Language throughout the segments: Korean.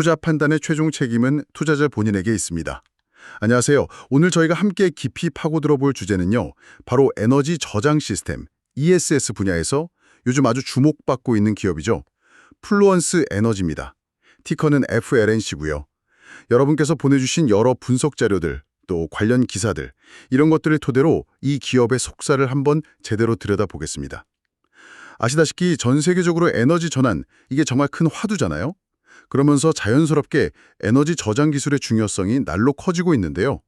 투자 판단의 최종 책임은 투자자 본인에게 있습니다. 안녕하세요. 오늘 저희가 함께 깊이 파고들어 볼 주제는요. 바로 에너지 저장 시스템, ESS 분야에서 요즘 아주 주목받고 있는 기업이죠. 플루언스 에너지입니다. 티커는 FLNC고요. 여러분께서 보내주신 여러 분석 자료들, 또 관련 기사들, 이런 것들을 토대로 이 기업의 속사를 한번 제대로 들여다보겠습니다. 아시다시피 전 세계적으로 에너지 전환, 이게 정말 큰 화두잖아요. 그러면서 자연스럽게 에너지 저장 기술의 중요성이 날로 커지고 있는데요.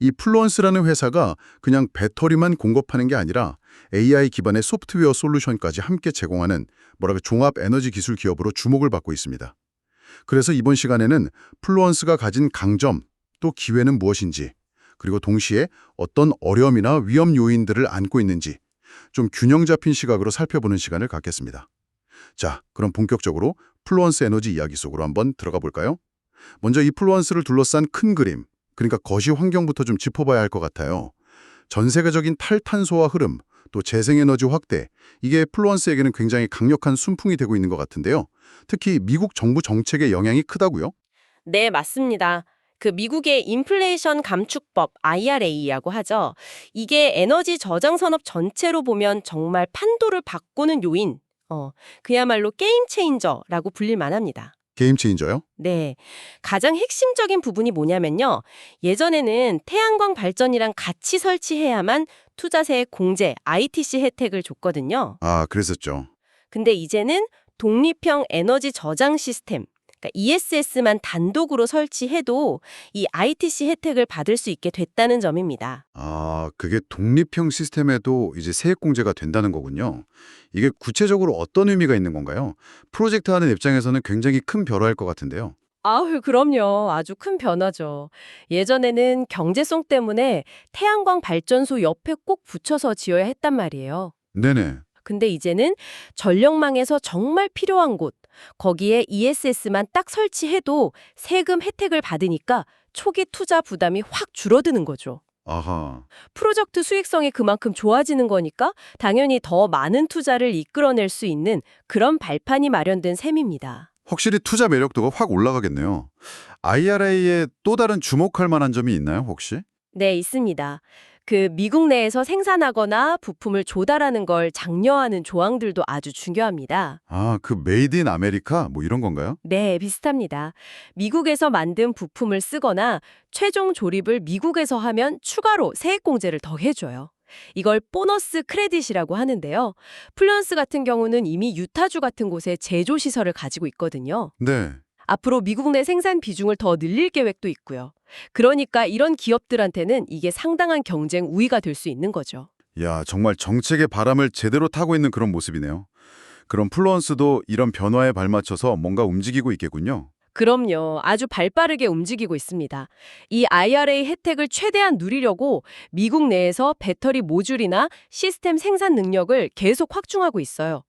이 플루언스라는 회사가 그냥 배터리만 공급하는 게 아니라 AI 기반의 소프트웨어 솔루션까지 함께 제공하는 뭐랄까 종합 에너지 기술 기업으로 주목을 받고 있습니다. 그래서 이번 시간에는 플루언스가 가진 강점, 또 기회는 무엇인지, 그리고 동시에 어떤 어려움이나 위험 요인들을 안고 있는지 좀 균형 잡힌 시각으로 살펴보는 시간을 갖겠습니다. 자, 그럼 본격적으로 플루언스 에너지 이야기 속으로 한번 들어가 볼까요? 먼저 이 플루언스를 둘러싼 큰 그림, 그러니까 거시 환경부터 좀 짚어봐야 할 것 같아요. 전 세계적인 탈탄소화 흐름, 또 재생에너지 확대, 이게 플루언스에게는 굉장히 강력한 순풍이 되고 있는 것 같은데요. 특히 미국 정부 정책의 영향이 크다고요? 네, 맞습니다. 그 미국의 인플레이션 감축법 IRA라고 하죠. 이게 에너지 저장 산업 전체로 보면 정말 판도를 바꾸는 요인, 어, 그야말로 게임 체인저라고 불릴 만합니다. 게임 체인저요? 네. 가장 핵심적인 부분이 뭐냐면요. 예전에는 태양광 발전이랑 같이 설치해야만 투자세 공제, ITC 혜택을 줬거든요. 아, 그랬었죠. 근데 이제는 독립형 에너지 저장 시스템, 그러니까 ESS만 단독으로 설치해도 이 ITC 혜택을 받을 수 있게 됐다는 점입니다. 아, 그게 독립형 시스템에도 이제 세액 공제가 된다는 거군요. 이게 구체적으로 어떤 의미가 있는 건가요? 프로젝트 하는 입장에서는 굉장히 큰 변화일 것 같은데요. 아우, 그럼요. 아주 큰 변화죠. 예전에는 경제성 때문에 태양광 발전소 옆에 꼭 붙여서 지어야 했단 말이에요. 네네. 근데 이제는 전력망에서 정말 필요한 곳, 거기에 ESS만 딱 설치해도 세금 혜택을 받으니까 초기 투자 부담이 확 줄어드는 거죠. 아하. 프로젝트 수익성이 그만큼 좋아지는 거니까 당연히 더 많은 투자를 이끌어낼 수 있는 그런 발판이 마련된 셈입니다. 확실히 투자 매력도가 확 올라가겠네요. IRA에 또 다른 주목할 만한 점이 있나요, 혹시? 네, 있습니다. 그 미국 내에서 생산하거나 부품을 조달하는 걸 장려하는 조항들도 아주 중요합니다. 아, 그 메이드 인 아메리카 뭐 이런 건가요? 네, 비슷합니다. 미국에서 만든 부품을 쓰거나 최종 조립을 미국에서 하면 추가로 세액공제를 더 해줘요. 이걸 보너스 크레딧이라고 하는데요. 플런스 같은 경우는 이미 유타주 같은 곳에 제조시설을 가지고 있거든요. 네. 앞으로 미국 내 생산 비중을 더 늘릴 계획도 있고요. 그러니까 이런 기업들한테는 이게 상당한 경쟁 우위가 될 수 있는 거죠. 야, 정말 정책의 바람을 제대로 타고 있는 그런 모습이네요. 그럼 플루언스도 이런 변화에 발맞춰서 뭔가 움직이고 있겠군요. 그럼요. 아주 발빠르게 움직이고 있습니다. 이 IRA 혜택을 최대한 누리려고 미국 내에서 배터리 모듈이나 시스템 생산 능력을 계속 확충하고 있어요.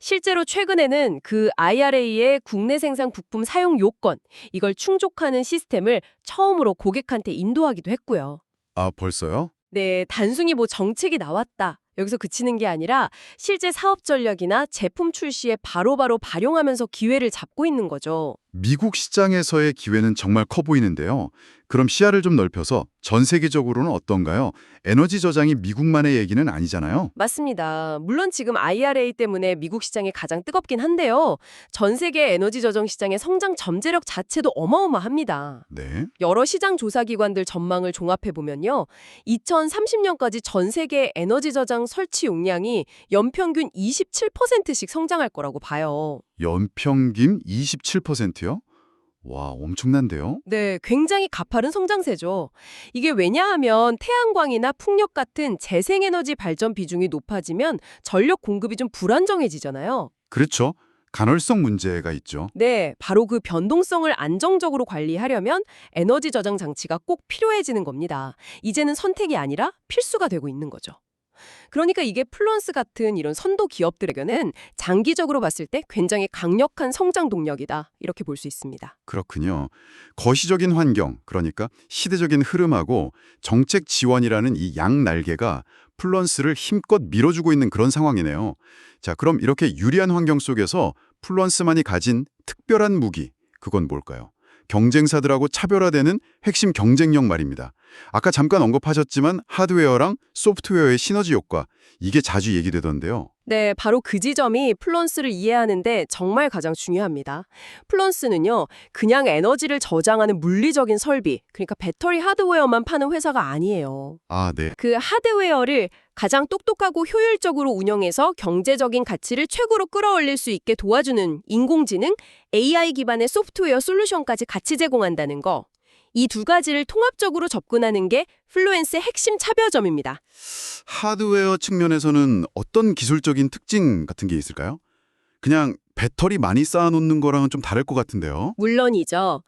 실제로 최근에는 그 IRA의 국내 생산 부품 사용 요건, 이걸 충족하는 시스템을 처음으로 고객한테 인도하기도 했고요. 아, 벌써요? 네, 단순히 뭐 정책이 나왔다. 여기서 그치는 게 아니라 실제 사업 전략이나 제품 출시에 바로바로 발용하면서 기회를 잡고 있는 거죠. 미국 시장에서의 기회는 정말 커 보이는데요. 그럼 시야를 좀 넓혀서 전 세계적으로는 어떤가요? 에너지 저장이 미국만의 얘기는 아니잖아요. 맞습니다. 물론 지금 IRA 때문에 미국 시장이 가장 뜨겁긴 한데요. 전 세계 에너지 저장 시장의 성장 잠재력 자체도 어마어마합니다. 네. 여러 시장 조사 기관들 전망을 종합해 보면요. 2030년까지 전 세계 에너지 저장 설치 용량이 연평균 27%씩 성장할 거라고 봐요. 연평균 27%요? 와, 엄청난데요? 네, 굉장히 가파른 성장세죠. 이게 왜냐하면 태양광이나 풍력 같은 재생에너지 발전 비중이 높아지면 전력 공급이 좀 불안정해지잖아요. 그렇죠. 간헐성 문제가 있죠. 네, 바로 그 변동성을 안정적으로 관리하려면 에너지 저장 장치가 꼭 필요해지는 겁니다. 이제는 선택이 아니라 필수가 되고 있는 거죠. 그러니까 이게 플런스 같은 이런 선도 기업들에게는 장기적으로 봤을 때 굉장히 강력한 성장 동력이다. 이렇게 볼 수 있습니다. 그렇군요. 거시적인 환경, 그러니까 시대적인 흐름하고 정책 지원이라는 이 양 날개가 플런스를 힘껏 밀어주고 있는 그런 상황이네요. 자, 그럼 이렇게 유리한 환경 속에서 플런스만이 가진 특별한 무기, 그건 뭘까요? 경쟁사들하고 차별화되는 핵심 경쟁력 말입니다. 아까 잠깐 언급하셨지만 하드웨어랑 소프트웨어의 시너지 효과, 이게 자주 얘기되던데요. 네, 바로 그 지점이 플런스를 이해하는데 정말 가장 중요합니다. 플런스는요, 그냥 에너지를 저장하는 물리적인 설비, 그러니까 배터리 하드웨어만 파는 회사가 아니에요. 아, 네. 그 하드웨어를 가장 똑똑하고 효율적으로 운영해서 경제적인 가치를 최고로 끌어올릴 수 있게 도와주는 인공지능, AI 기반의 소프트웨어 솔루션까지 같이 제공한다는 거. 이 두 가지를 통합적으로 접근하는 게 플루엔스의 핵심 차별점입니다. 하드웨어 측면에서는 어떤 기술적인 특징 같은 게 있을까요? 그냥 배터리 많이 쌓아놓는 거랑은 좀 다를 것 같은데요. 물론이죠.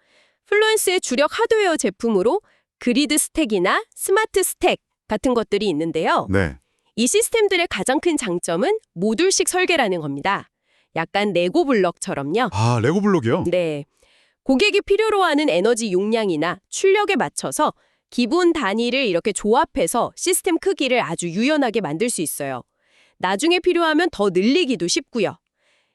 플루엔스의 주력 하드웨어 제품으로 그리드 스택이나 스마트 스택 같은 것들이 있는데요. 네. 이 시스템들의 가장 큰 장점은 모듈식 설계라는 겁니다. 약간 레고 블럭처럼요. 아, 레고 블록이요? 네. 고객이 필요로 하는 에너지 용량이나 출력에 맞춰서 기본 단위를 이렇게 조합해서 시스템 크기를 아주 유연하게 만들 수 있어요. 나중에 필요하면 더 늘리기도 쉽고요.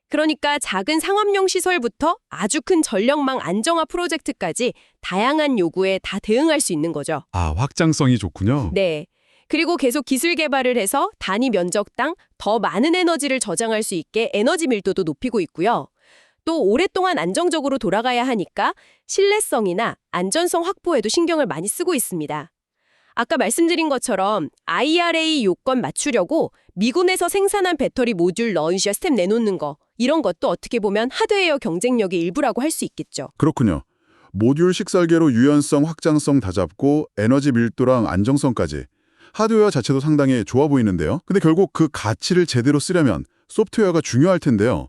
그러니까 작은 상업용 시설부터 아주 큰 전력망 안정화 프로젝트까지 다양한 요구에 다 대응할 수 있는 거죠. 아, 확장성이 좋군요. 네. 그리고 계속 기술 개발을 해서 단위 면적당 더 많은 에너지를 저장할 수 있게 에너지 밀도도 높이고 있고요. 또 오랫동안 안정적으로 돌아가야 하니까 신뢰성이나 안전성 확보에도 신경을 많이 쓰고 있습니다. 아까 말씀드린 것처럼 IRA 요건 맞추려고 미군에서 생산한 배터리 모듈 러시아 스텝 내놓는 거 이런 것도 어떻게 보면 하드웨어 경쟁력의 일부라고 할 수 있겠죠. 그렇군요. 모듈식 설계로 유연성, 확장성 다 잡고 에너지 밀도랑 안정성까지 하드웨어 자체도 상당히 좋아 보이는데요. 근데 결국 그 가치를 제대로 쓰려면 소프트웨어가 중요할 텐데요.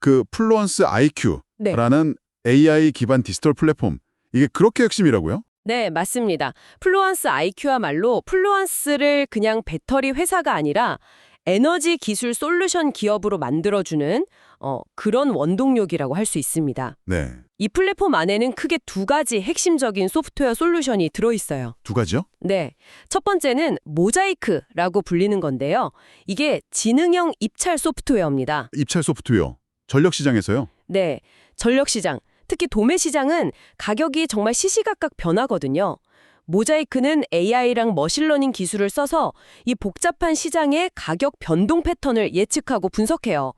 그 플루언스 IQ라는 네. AI 기반 디지털 플랫폼 이게 그렇게 핵심이라고요? 네, 맞습니다. 플루언스 IQ야말로 플루언스를 그냥 배터리 회사가 아니라 에너지 기술 솔루션 기업으로 만들어주는 어, 그런 원동력이라고 할 수 있습니다. 네. 이 플랫폼 안에는 크게 두 가지 핵심적인 소프트웨어 솔루션이 들어있어요. 두 가지요? 네. 첫 번째는 모자이크라고 불리는 건데요. 이게 지능형 입찰 소프트웨어입니다. 입찰 소프트웨어. 전력 시장에서요. 네. 전력 시장, 특히 도매 시장은 가격이 정말 시시각각 변하거든요. 모자이크는 AI랑 머신러닝 기술을 써서 이 복잡한 시장의 가격 변동 패턴을 예측하고 분석해요.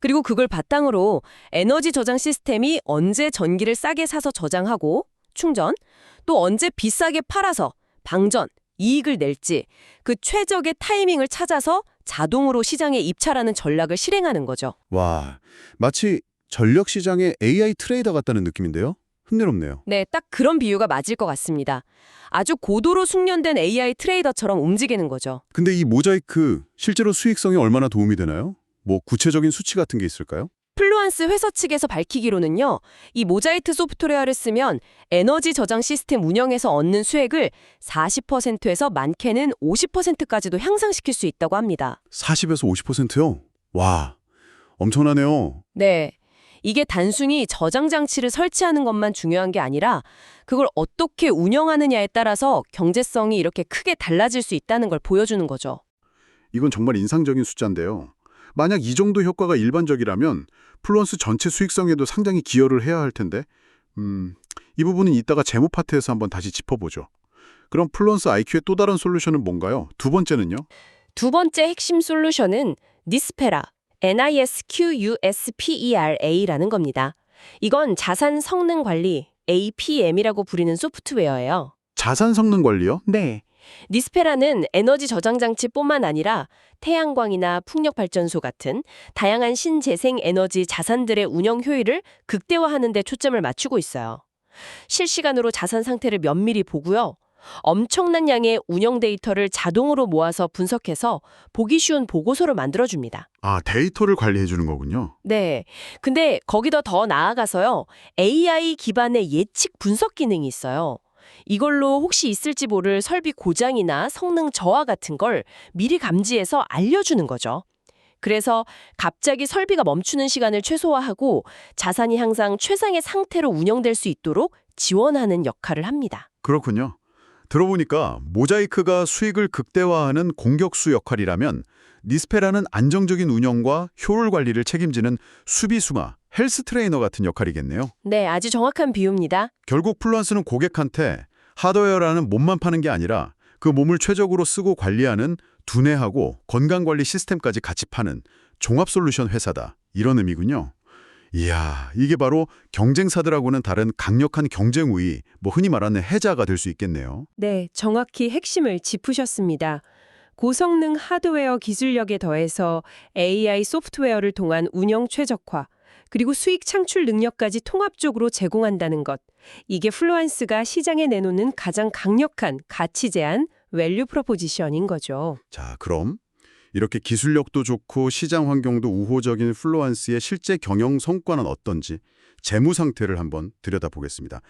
그리고 그걸 바탕으로 에너지 저장 시스템이 언제 전기를 싸게 사서 저장하고 충전, 또 언제 비싸게 팔아서 방전, 이익을 낼지 그 최적의 타이밍을 찾아서 자동으로 시장에 입찰하는 전략을 실행하는 거죠. 와, 마치 전력 시장의 AI 트레이더 같다는 느낌인데요. 흥미롭네요. 네, 딱 그런 비유가 맞을 것 같습니다. 아주 고도로 숙련된 AI 트레이더처럼 움직이는 거죠. 근데 이 모자이크 실제로 수익성에 얼마나 도움이 되나요? 뭐 구체적인 수치 같은 게 있을까요? 플루안스 회사 측에서 밝히기로는요, 이 모자이트 소프트웨어를 쓰면 에너지 저장 시스템 운영에서 얻는 수익을 40%에서 많게는 50%까지도 향상시킬 수 있다고 합니다. 40에서 50%요? 와, 엄청나네요. 네. 이게 단순히 저장 장치를 설치하는 것만 중요한 게 아니라 그걸 어떻게 운영하느냐에 따라서 경제성이 이렇게 크게 달라질 수 있다는 걸 보여주는 거죠. 이건 정말 인상적인 숫자인데요. 만약 이 정도 효과가 일반적이라면 플루언스 전체 수익성에도 상당히 기여를 해야 할 텐데 음, 이 부분은 이따가 재무 파트에서 한번 다시 짚어보죠. 그럼 플루언스 IQ의 또 다른 솔루션은 뭔가요? 두 번째는요? 두 번째 핵심 솔루션은 니스페라, NISQUSPERA라는 겁니다. 이건 자산 성능 관리, APM이라고 부르는 소프트웨어예요. 자산 성능 관리요? 네. 니스페라는 에너지 저장 장치뿐만 아니라 태양광이나 풍력 발전소 같은 다양한 신재생 에너지 자산들의 운영 효율을 극대화하는 데 초점을 맞추고 있어요. 실시간으로 자산 상태를 면밀히 보고요. 엄청난 양의 운영 데이터를 자동으로 모아서 분석해서 보기 쉬운 보고서를 만들어줍니다. 아, 데이터를 관리해 주는 거군요. 네. 근데 거기다 더 나아가서요. AI 기반의 예측 분석 기능이 있어요. 이걸로 혹시 있을지 모를 설비 고장이나 성능 저하 같은 걸 미리 감지해서 알려주는 거죠. 그래서 갑자기 설비가 멈추는 시간을 최소화하고 자산이 항상 최상의 상태로 운영될 수 있도록 지원하는 역할을 합니다. 그렇군요. 들어보니까 모자이크가 수익을 극대화하는 공격수 역할이라면 니스페라는 안정적인 운영과 효율 관리를 책임지는 수비수가 헬스 트레이너 같은 역할이겠네요. 네, 아주 정확한 비유입니다. 결국 플루언스는 고객한테 하드웨어라는 몸만 파는 게 아니라 그 몸을 최적으로 쓰고 관리하는 두뇌하고 건강관리 시스템까지 같이 파는 종합 솔루션 회사다. 이런 의미군요. 이야, 이게 바로 경쟁사들하고는 다른 강력한 경쟁 우위, 뭐 흔히 말하는 해자가 될 수 있겠네요. 네, 정확히 핵심을 짚으셨습니다. 고성능 하드웨어 기술력에 더해서 AI 소프트웨어를 통한 운영 최적화, 그리고 수익 창출 능력까지 통합적으로 제공한다는 것. 이게 플루안스가 시장에 내놓는 가장 강력한 가치 제한, 밸류 프로포지션인 거죠. 자, 그럼 이렇게 기술력도 좋고 시장 환경도 우호적인 플루언스의 실제 경영 성과는 어떤지 재무 상태를 한번 들여다보겠습니다.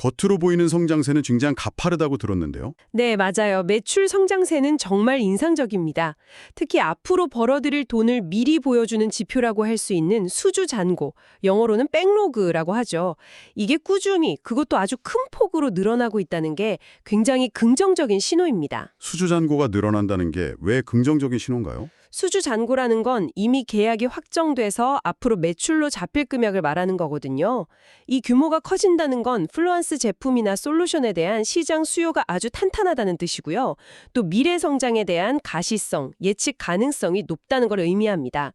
겉으로 보이는 성장세는 굉장히 가파르다고 들었는데요. 네, 맞아요. 매출 성장세는 정말 인상적입니다. 특히 앞으로 벌어들일 돈을 미리 보여주는 지표라고 할 수 있는 수주 잔고, 영어로는 백로그라고 하죠. 이게 꾸준히 그것도 아주 큰 폭으로 늘어나고 있다는 게 굉장히 긍정적인 신호입니다. 수주 잔고가 늘어난다는 게 왜 긍정적인 신호인가요? 수주 잔고라는 건 이미 계약이 확정돼서 앞으로 매출로 잡힐 금액을 말하는 거거든요. 이 규모가 커진다는 건 플루안스 제품이나 솔루션에 대한 시장 수요가 아주 탄탄하다는 뜻이고요. 또 미래 성장에 대한 가시성, 예측 가능성이 높다는 걸 의미합니다.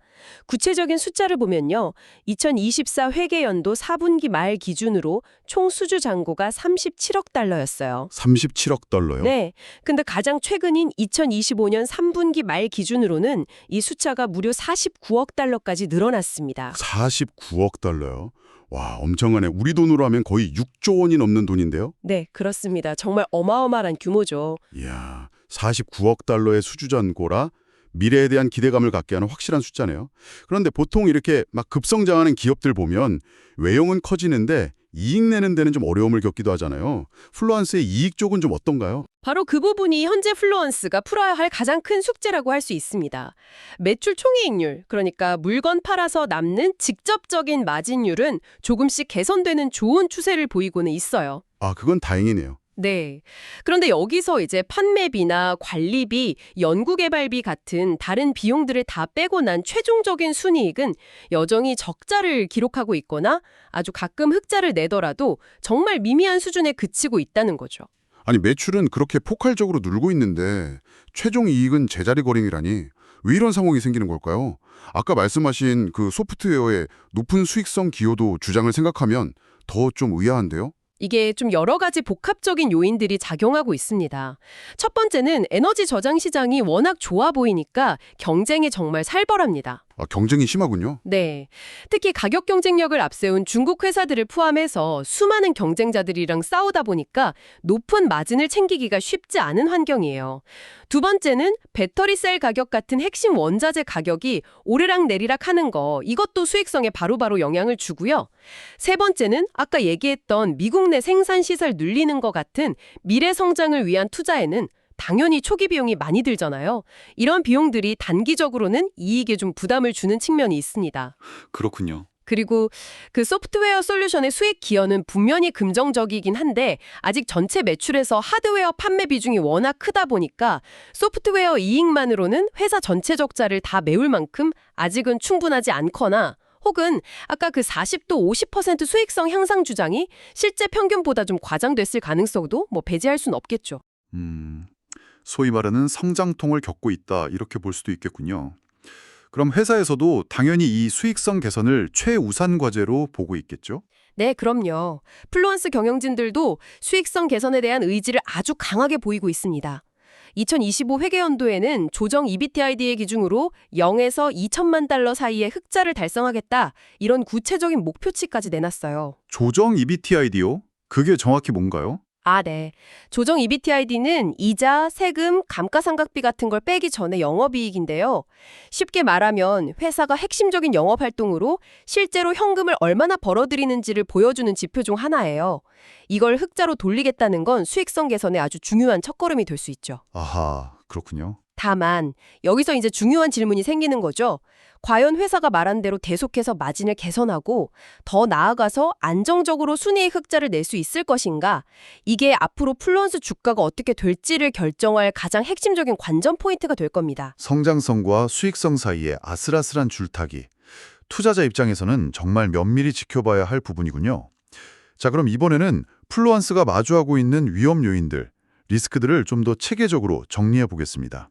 구체적인 숫자를 보면요. 2024 회계연도 4분기 말 기준으로 총 수주 잔고가 37억 달러였어요. 37억 달러요? 네. 근데 가장 최근인 2025년 3분기 말 기준으로는 이 숫자가 무려 49억 달러까지 늘어났습니다. 49억 달러요. 와, 엄청하네. 우리 돈으로 하면 거의 6조 원이 넘는 돈인데요. 네, 그렇습니다. 정말 어마어마한 규모죠. 이야, 49억 달러의 수주 잔고라 미래에 대한 기대감을 갖게 하는 확실한 숫자네요. 그런데 보통 이렇게 막 급성장하는 기업들 보면 외형은 커지는데 이익 내는 데는 좀 어려움을 겪기도 하잖아요. 플루안스의 이익 쪽은 좀 어떤가요? 바로 그 부분이 현재 플루언스가 풀어야 할 가장 큰 숙제라고 할 수 있습니다. 매출 총이익률, 그러니까 물건 팔아서 남는 직접적인 마진율은 조금씩 개선되는 좋은 추세를 보이고는 있어요. 아, 그건 다행이네요. 네. 그런데 여기서 이제 판매비나 관리비, 연구개발비 같은 다른 비용들을 다 빼고 난 최종적인 순이익은 여전히 적자를 기록하고 있거나 아주 가끔 흑자를 내더라도 정말 미미한 수준에 그치고 있다는 거죠. 아니 매출은 그렇게 폭발적으로 늘고 있는데 최종 이익은 제자리 거림이라니 왜 이런 상황이 생기는 걸까요? 아까 말씀하신 그 소프트웨어의 높은 수익성 기여도 주장을 생각하면 더 좀 의아한데요? 이게 좀 여러 가지 복합적인 요인들이 작용하고 있습니다. 첫 번째는 에너지 저장 시장이 워낙 좋아 보이니까 경쟁이 정말 살벌합니다. 아, 경쟁이 심하군요. 네. 특히 가격 경쟁력을 앞세운 중국 회사들을 포함해서 수많은 경쟁자들이랑 싸우다 보니까 높은 마진을 챙기기가 쉽지 않은 환경이에요. 두 번째는 배터리 셀 가격 같은 핵심 원자재 가격이 오르락 내리락 하는 거, 이것도 수익성에 바로바로 영향을 주고요. 세 번째는 아까 얘기했던 미국 내 생산 시설 늘리는 것 같은 미래 성장을 위한 투자에는 당연히 초기 비용이 많이 들잖아요. 이런 비용들이 단기적으로는 이익에 좀 부담을 주는 측면이 있습니다. 그렇군요. 그리고 그 소프트웨어 솔루션의 수익 기여는 분명히 긍정적이긴 한데 아직 전체 매출에서 하드웨어 판매 비중이 워낙 크다 보니까 소프트웨어 이익만으로는 회사 전체 적자를 다 메울 만큼 아직은 충분하지 않거나 혹은 아까 그 40도 50% 수익성 향상 주장이 실제 평균보다 좀 과장됐을 가능성도 뭐 배제할 순 없겠죠. 음, 소위 말하는 성장통을 겪고 있다 이렇게 볼 수도 있겠군요. 그럼 회사에서도 당연히 이 수익성 개선을 최우선 과제로 보고 있겠죠? 네, 그럼요. 플루언스 경영진들도 수익성 개선에 대한 의지를 아주 강하게 보이고 있습니다. 2025 회계연도에는 조정 EBITDA의 기준으로 0에서 2천만 달러 사이의 흑자를 달성하겠다. 이런 구체적인 목표치까지 내놨어요. 조정 EBITID요? 그게 정확히 뭔가요? 아, 네. 조정 EBITD는 이자, 세금, 감가상각비 같은 걸 빼기 전에 영업이익인데요. 쉽게 말하면 회사가 핵심적인 영업 활동으로 실제로 현금을 얼마나 벌어들이는지를 보여주는 지표 중 하나예요. 이걸 흑자로 돌리겠다는 건 수익성 개선에 아주 중요한 첫걸음이 될 수 있죠. 아하, 그렇군요. 다만 여기서 이제 중요한 질문이 생기는 거죠. 과연 회사가 말한 대로 계속해서 마진을 개선하고 더 나아가서 안정적으로 순이익 흑자를 낼 수 있을 것인가? 이게 앞으로 플루언스 주가가 어떻게 될지를 결정할 가장 핵심적인 관전 포인트가 될 겁니다. 성장성과 수익성 사이에 아슬아슬한 줄타기. 투자자 입장에서는 정말 면밀히 지켜봐야 할 부분이군요. 자, 그럼 이번에는 플루안스가 마주하고 있는 위험 요인들, 리스크들을 좀 더 체계적으로 정리해 보겠습니다.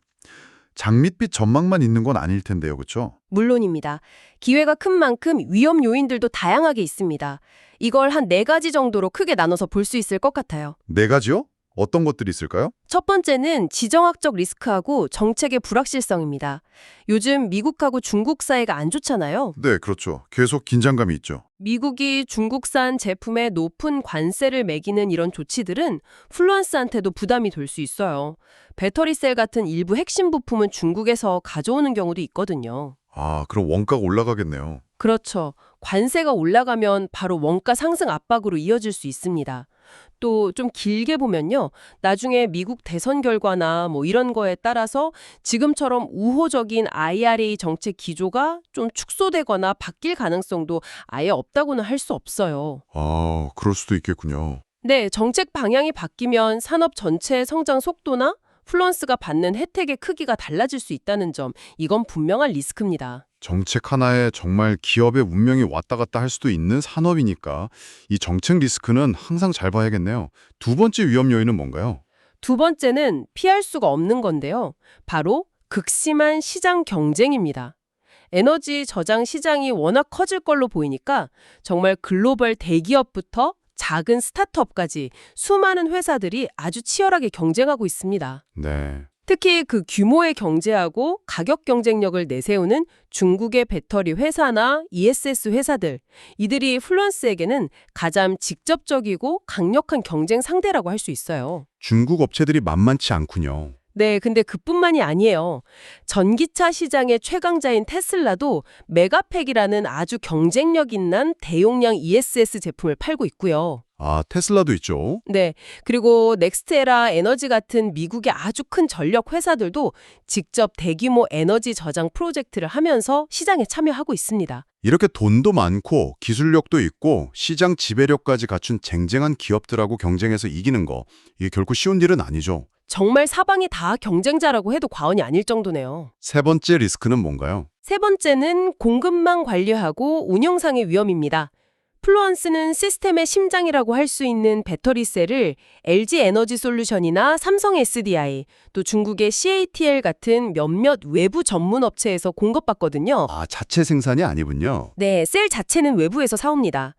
장밋빛 전망만 있는 건 아닐 텐데요, 그렇죠? 물론입니다. 기회가 큰 만큼 위험 요인들도 다양하게 있습니다. 이걸 한 네 가지 정도로 크게 나눠서 볼 수 있을 것 같아요. 네 가지요? 어떤 것들이 있을까요? 첫 번째는 지정학적 리스크하고 정책의 불확실성입니다. 요즘 미국하고 중국 사이가 안 좋잖아요. 네, 그렇죠. 계속 긴장감이 있죠. 미국이 중국산 제품에 높은 관세를 매기는 이런 조치들은 플루안스한테도 부담이 될 수 있어요. 배터리셀 같은 일부 핵심 부품은 중국에서 가져오는 경우도 있거든요. 아, 그럼 원가가 올라가겠네요. 그렇죠. 관세가 올라가면 바로 원가 상승 압박으로 이어질 수 있습니다. 또 좀 길게 보면요. 나중에 미국 대선 결과나 뭐 이런 거에 따라서 지금처럼 우호적인 IRA 정책 기조가 좀 축소되거나 바뀔 가능성도 아예 없다고는 할 수 없어요. 아, 그럴 수도 있겠군요. 네, 정책 방향이 바뀌면 산업 전체의 성장 속도나 플루언스가 받는 혜택의 크기가 달라질 수 있다는 점, 이건 분명한 리스크입니다. 정책 하나에 정말 기업의 운명이 왔다 갔다 할 수도 있는 산업이니까 이 정책 리스크는 항상 잘 봐야겠네요. 두 번째 위험 요인은 뭔가요? 두 번째는 피할 수가 없는 건데요. 바로 극심한 시장 경쟁입니다. 에너지 저장 시장이 워낙 커질 걸로 보이니까 정말 글로벌 대기업부터 작은 스타트업까지 수많은 회사들이 아주 치열하게 경쟁하고 있습니다. 네. 특히 그 규모의 경제하고 가격 경쟁력을 내세우는 중국의 배터리 회사나 ESS 회사들, 이들이 플루언스에게는 가장 직접적이고 강력한 경쟁 상대라고 할 수 있어요. 중국 업체들이 만만치 않군요. 네, 근데 그뿐만이 아니에요. 전기차 시장의 최강자인 테슬라도 메가팩이라는 아주 경쟁력 있는 대용량 ESS 제품을 팔고 있고요. 아, 테슬라도 있죠. 네. 그리고 넥스테라 에너지 같은 미국의 아주 큰 전력 회사들도 직접 대규모 에너지 저장 프로젝트를 하면서 시장에 참여하고 있습니다. 이렇게 돈도 많고 기술력도 있고 시장 지배력까지 갖춘 쟁쟁한 기업들하고 경쟁해서 이기는 거 이게 결코 쉬운 일은 아니죠. 정말 사방이 다 경쟁자라고 해도 과언이 아닐 정도네요. 세 번째 리스크는 뭔가요? 세 번째는 공급망 관리하고 운영상의 위험입니다. 플루언스는 시스템의 심장이라고 할 수 있는 배터리셀을 LG 에너지 솔루션이나 삼성 SDI, 또 중국의 CATL 같은 몇몇 외부 전문 업체에서 공급받거든요. 아, 자체 생산이 아니군요. 네, 셀 자체는 외부에서 사옵니다.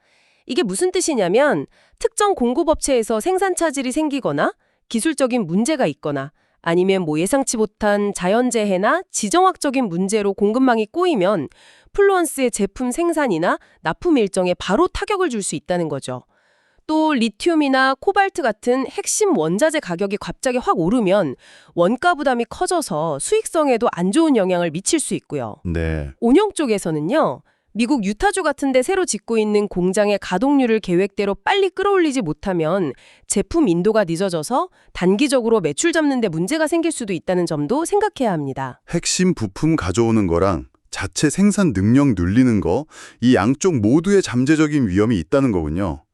이게 무슨 뜻이냐면 특정 공급업체에서 생산 차질이 생기거나 기술적인 문제가 있거나 아니면 뭐 예상치 못한 자연재해나 지정학적인 문제로 공급망이 꼬이면 플루언스의 제품 생산이나 납품 일정에 바로 타격을 줄 수 있다는 거죠. 또 리튬이나 코발트 같은 핵심 원자재 가격이 갑자기 확 오르면 원가 부담이 커져서 수익성에도 안 좋은 영향을 미칠 수 있고요. 네. 운영 쪽에서는요. 미국 유타주 같은 데 새로 짓고 있는 공장의 가동률을 계획대로 빨리 끌어올리지 못하면 제품 인도가 늦어져서 단기적으로 매출 잡는 데 문제가 생길 수도 있다는 점도 생각해야 합니다. 핵심 부품 가져오는 거랑 자체 생산 능력 늘리는 거, 이 양쪽 모두의 잠재적인 위험이 있다는 거군요.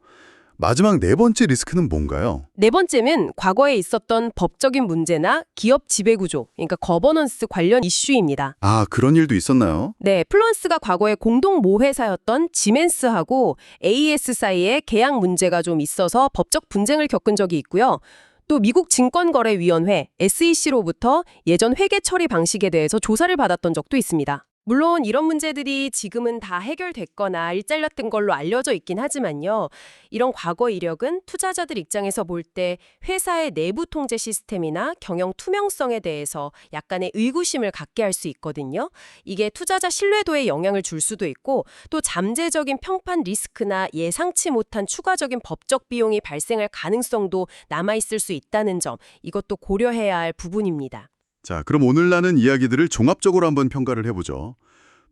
마지막 네 번째 리스크는 뭔가요? 네 번째는 과거에 있었던 법적인 문제나 기업 지배구조, 그러니까 거버넌스 관련 이슈입니다. 아, 그런 일도 있었나요? 네, 플루언스가 과거에 공동 모회사였던 지멘스하고 AES 사이에 계약 문제가 좀 있어서 법적 분쟁을 겪은 적이 있고요. 또 미국 증권거래위원회 SEC로부터 예전 회계 처리 방식에 대해서 조사를 받았던 적도 있습니다. 물론 이런 문제들이 지금은 다 해결됐거나 일잘렸던 걸로 알려져 있긴 하지만요. 이런 과거 이력은 투자자들 입장에서 볼 때 회사의 내부 통제 시스템이나 경영 투명성에 대해서 약간의 의구심을 갖게 할 수 있거든요. 이게 투자자 신뢰도에 영향을 줄 수도 있고 또 잠재적인 평판 리스크나 예상치 못한 추가적인 법적 비용이 발생할 가능성도 남아있을 수 있다는 점 이것도 고려해야 할 부분입니다. 자, 그럼 오늘 나눈 이야기들을 종합적으로 한번 평가를 해보죠.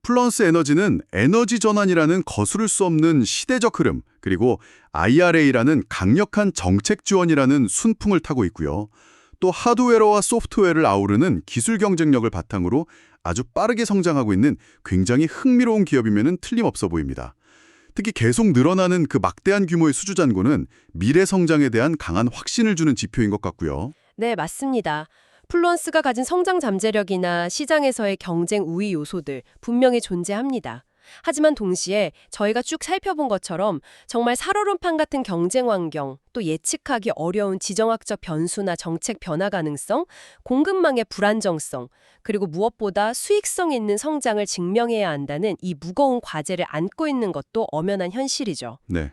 플런스 에너지는 에너지 전환이라는 거스를 수 없는 시대적 흐름, 그리고 IRA라는 강력한 정책 지원이라는 순풍을 타고 있고요. 또 하드웨어와 소프트웨어를 아우르는 기술 경쟁력을 바탕으로 아주 빠르게 성장하고 있는 굉장히 흥미로운 기업이면 틀림없어 보입니다. 특히 계속 늘어나는 그 막대한 규모의 수주 잔고는 미래 성장에 대한 강한 확신을 주는 지표인 것 같고요. 네, 맞습니다. 플루언스가 가진 성장 잠재력이나 시장에서의 경쟁 우위 요소들 분명히 존재합니다. 하지만 동시에 저희가 쭉 살펴본 것처럼 정말 살얼음판 같은 경쟁 환경, 또 예측하기 어려운 지정학적 변수나 정책 변화 가능성, 공급망의 불안정성, 그리고 무엇보다 수익성 있는 성장을 증명해야 한다는 이 무거운 과제를 안고 있는 것도 엄연한 현실이죠. 네.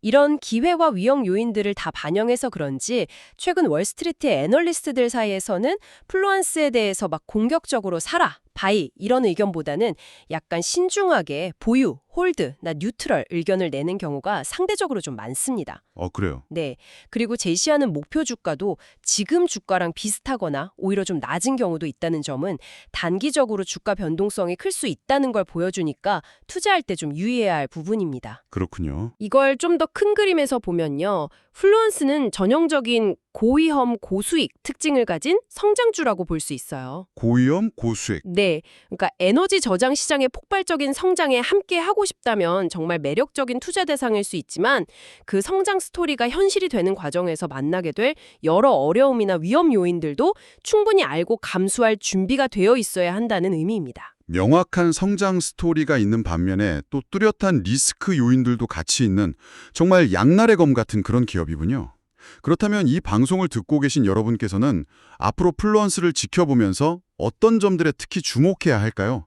이런 기회와 위험 요인들을 다 반영해서 그런지 최근 월스트리트 애널리스트들 사이에서는 플루안스에 대해서 막 공격적으로 사라, 바이 이런 의견보다는 약간 신중하게 보유, 홀드, 나 뉴트럴 의견을 내는 경우가 상대적으로 좀 많습니다. 어, 그래요. 네. 그리고 제시하는 목표 주가도 지금 주가랑 비슷하거나 오히려 좀 낮은 경우도 있다는 점은 단기적으로 주가 변동성이 클 수 있다는 걸 보여주니까 투자할 때 좀 유의해야 할 부분입니다. 그렇군요. 이걸 좀 더 큰 그림에서 보면요. 플루언스는 전형적인 고위험 고수익 특징을 가진 성장주라고 볼 수 있어요. 고위험, 고수익. 네. 그러니까 에너지 저장 시장의 폭발적인 성장에 함께 하고 싶다면 정말 매력적인 투자 대상일 수 있지만 그 성장 스토리가 현실이 되는 과정에서 만나게 될 여러 어려움이나 위험 요인들도 충분히 알고 감수할 준비가 되어 있어야 한다는 의미입니다. 명확한 성장 스토리가 있는 반면에 또 뚜렷한 리스크 요인들도 같이 있는 정말 양날의 검 같은 그런 기업이군요. 그렇다면 이 방송을 듣고 계신 여러분께서는 앞으로 플루언스를 지켜보면서 어떤 점들에 특히 주목해야 할까요?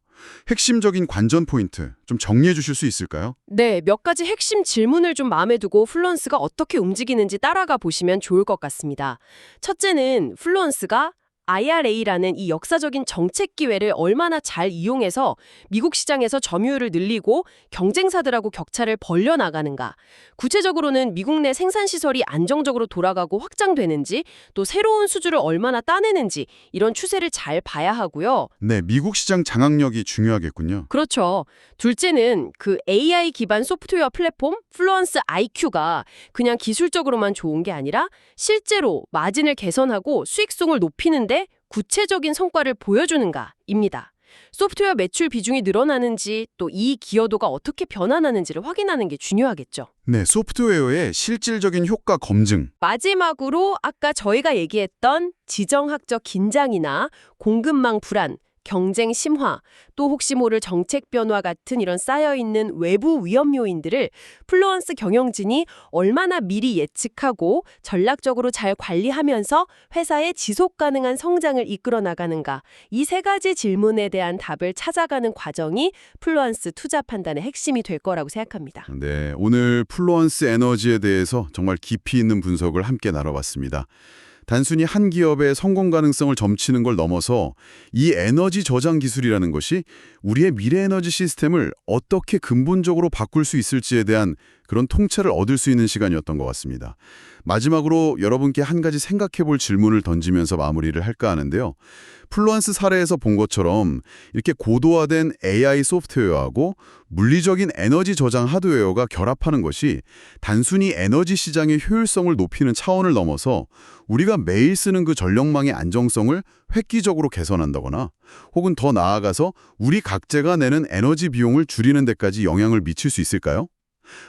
핵심적인 관전 포인트 좀 정리해 주실 수 있을까요? 네, 몇 가지 핵심 질문을 좀 마음에 두고 플루언스가 어떻게 움직이는지 따라가 보시면 좋을 것 같습니다. 첫째는 플루언스가 IRA라는 이 역사적인 정책 기회를 얼마나 잘 이용해서 미국 시장에서 점유율을 늘리고 경쟁사들하고 격차를 벌려나가는가. 구체적으로는 미국 내 생산시설이 안정적으로 돌아가고 확장되는지 또 새로운 수주를 얼마나 따내는지 이런 추세를 잘 봐야 하고요. 네, 미국 시장 장악력이 중요하겠군요. 그렇죠. 둘째는 그 AI 기반 소프트웨어 플랫폼 플루언스 IQ가 그냥 기술적으로만 좋은 게 아니라 실제로 마진을 개선하고 수익성을 높이는데 구체적인 성과를 보여주는가입니다. 소프트웨어 매출 비중이 늘어나는지 또 이 기여도가 어떻게 변화하는지를 확인하는 게 중요하겠죠. 네, 소프트웨어의 실질적인 효과 검증. 마지막으로 아까 저희가 얘기했던 지정학적 긴장이나 공급망 불안, 경쟁 심화, 또 혹시 모를 정책 변화 같은 이런 쌓여있는 외부 위험 요인들을 플루언스 경영진이 얼마나 미리 예측하고 전략적으로 잘 관리하면서 회사의 지속 가능한 성장을 이끌어 나가는가 이 세 가지 질문에 대한 답을 찾아가는 과정이 플루언스 투자 판단의 핵심이 될 거라고 생각합니다. 네, 오늘 플루언스 에너지에 대해서 정말 깊이 있는 분석을 함께 나눠봤습니다. 단순히 한 기업의 성공 가능성을 점치는 걸 넘어서 이 에너지 저장 기술이라는 것이 우리의 미래 에너지 시스템을 어떻게 근본적으로 바꿀 수 있을지에 대한 그런 통찰을 얻을 수 있는 시간이었던 것 같습니다. 마지막으로 여러분께 한 가지 생각해 볼 질문을 던지면서 마무리를 할까 하는데요. 플루언스 사례에서 본 것처럼 이렇게 고도화된 AI 소프트웨어하고 물리적인 에너지 저장 하드웨어가 결합하는 것이 단순히 에너지 시장의 효율성을 높이는 차원을 넘어서 우리가 매일 쓰는 그 전력망의 안정성을 획기적으로 개선한다거나 혹은 더 나아가서 우리 각자가 내는 에너지 비용을 줄이는 데까지 영향을 미칠 수 있을까요?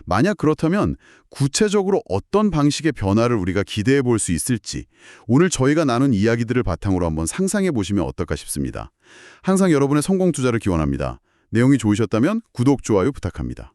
만약 그렇다면 구체적으로 어떤 방식의 변화를 우리가 기대해 볼 수 있을지 오늘 저희가 나눈 이야기들을 바탕으로 한번 상상해 보시면 어떨까 싶습니다. 항상 여러분의 성공 투자를 기원합니다. 내용이 좋으셨다면 구독, 좋아요 부탁합니다.